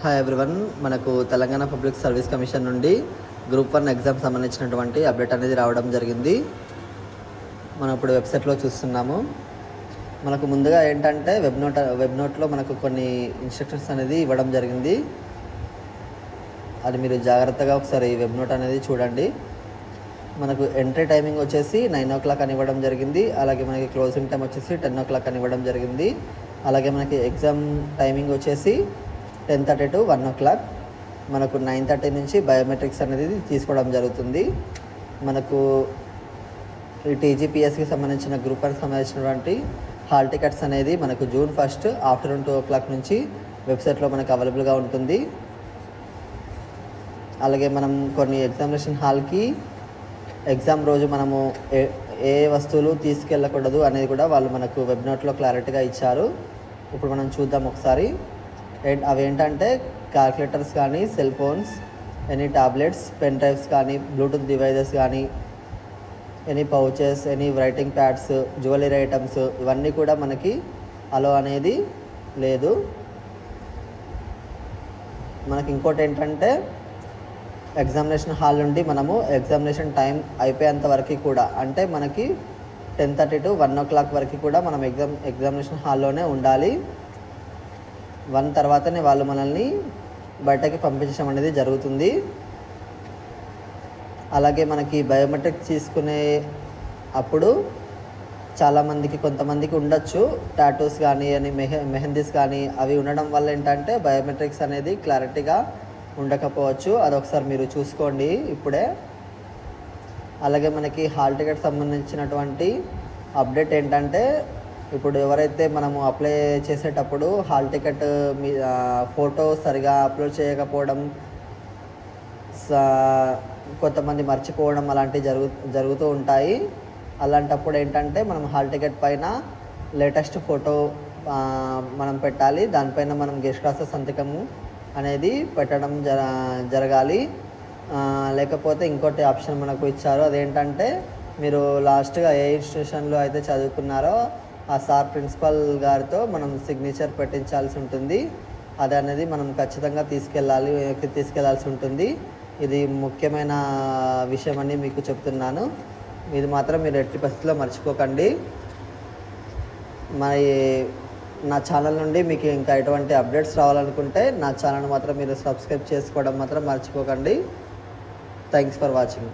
Hi everyone మనకు Telangana public service commission నుండి group one exam సంబంధించినటువంటి అప్డేట్ అనేది రావడం జరిగింది. మనం ఇప్పుడు వెబ్సైట్లో చూస్తున్నాము. మనకు ముందుగా ఏంటంటే వెబ్ నోట్ వెబ్ నోట్లో మనకు కొన్ని ఇన్స్ట్రక్షన్స్ అనేది ఇవ్వడం జరిగింది. అది మీరు జాగ్రత్తగా ఒకసారి వెబ్ నోట్ అనేది చూడండి. మనకు ఎంట్రీ టైమింగ్ వచ్చేసి నైన్ ఓ క్లాక్ అని ఇవ్వడం జరిగింది. అలాగే మనకి క్లోజింగ్ టైం వచ్చేసి టెన్ ఓ క్లాక్ అని ఇవ్వడం జరిగింది. అలాగే మనకి ఎగ్జామ్ టైమింగ్ వచ్చేసి ten thirty to one o'clock మనకు నైన్ థర్టీ నుంచి బయోమెట్రిక్స్ అనేది తీసుకోవడం జరుగుతుంది. మనకు ఈ టీజీపీఎస్కి సంబంధించిన గ్రూప్ సంబంధించినటువంటి హాల్ టికెట్స్ అనేది మనకు June first afternoon two o'clock నుంచి వెబ్సైట్లో మనకు అవైలబుల్గా ఉంటుంది. అలాగే మనం కొన్ని ఎగ్జామినేషన్ హాల్కి ఎగ్జామ్ రోజు మనము ఏ ఏ వస్తువులు తీసుకెళ్ళకూడదు అనేది కూడా వాళ్ళు మనకు వెబ్ నోట్లో క్లారిటీగా ఇచ్చారు. ఇప్పుడు మనం చూద్దాం ఒకసారి. ఏ- అవేంటంటే క్యాల్కులేటర్స్ కానీ cell phones any tablets pen drives కానీ బ్లూటూత్ డివైజెస్ కానీ any pouches any writing pads jewellery items ఇవన్నీ కూడా మనకి అలో అనేది లేదు. మనకి ఇంకోటి ఏంటంటే ఎగ్జామినేషన్ హాల్ నుండి మనము ఎగ్జామినేషన్ టైం అయిపోయేంత వరకు కూడా అంటే మనకి ten thirty to one o'clock వరకు కూడా మనం ఎగ్జామ్ ఎగ్జామినేషన్ హాల్లోనే ఉండాలి. వన్ తర్వాతనే వాళ్ళు మనల్ని బయటకి పంపించడం అనేది జరుగుతుంది. అలాగే మనకి బయోమెట్రిక్ తీసుకునే అప్పుడు చాలామందికి కొంతమందికి ఉండొచ్చు. టాటూస్ కానీ అని మెహ మెహందీస్ కానీ అవి ఉండడం వల్ల ఏంటంటే బయోమెట్రిక్స్ అనేది క్లారిటీగా ఉండకపోవచ్చు. అదొకసారి మీరు చూసుకోండి ఇప్పుడే. అలాగే మనకి హాల్ టికెట్ సంబంధించినటువంటి అప్డేట్ ఏంటంటే ఇప్పుడు ఎవరైతే మనము అప్లై చేసేటప్పుడు హాల్ టికెట్ మీ ఫోటో సరిగా అప్లోడ్ చేయకపోవడం స- కొంతమంది మర్చిపోవడం అలాంటివి జరుగు జరుగుతూ ఉంటాయి. అలాంటప్పుడు ఏంటంటే మనం హాల్ టికెట్ పైన లేటెస్ట్ ఫోటో మనం పెట్టాలి. దానిపైన మనం గెస్ట్ క్లాస్ సంతకము అనేది పెట్టడం జర జరగాలి. లేకపోతే ఇంకోటి ఆప్షన్ మనకు ఇచ్చారు. అదేంటంటే మీరు లాస్ట్గా ఏ ఇన్స్టిట్యూషన్లో అయితే చదువుకున్నారో ఆ సార్ ప్రిన్సిపల్ గారితో మనం సిగ్నేచర్ పెట్టించాల్సి ఉంటుంది. అది అనేది మనం ఖచ్చితంగా తీసుకెళ్ళాలి తీసుకెళ్ళాల్సి ఉంటుంది. ఇది ముఖ్యమైన విషయం అని మీకు చెప్తున్నాను. ఇది మాత్రం మీరు ఎట్టి పరిస్థితిలో మర్చిపోకండి. మరి నా ఛానల్ నుండి మీకు ఇంకా ఎటువంటి అప్డేట్స్ రావాలనుకుంటే నా ఛానల్ మాత్రం మీరు సబ్స్క్రైబ్ చేసుకోవడం మాత్రం మర్చిపోకండి. Thanks for watching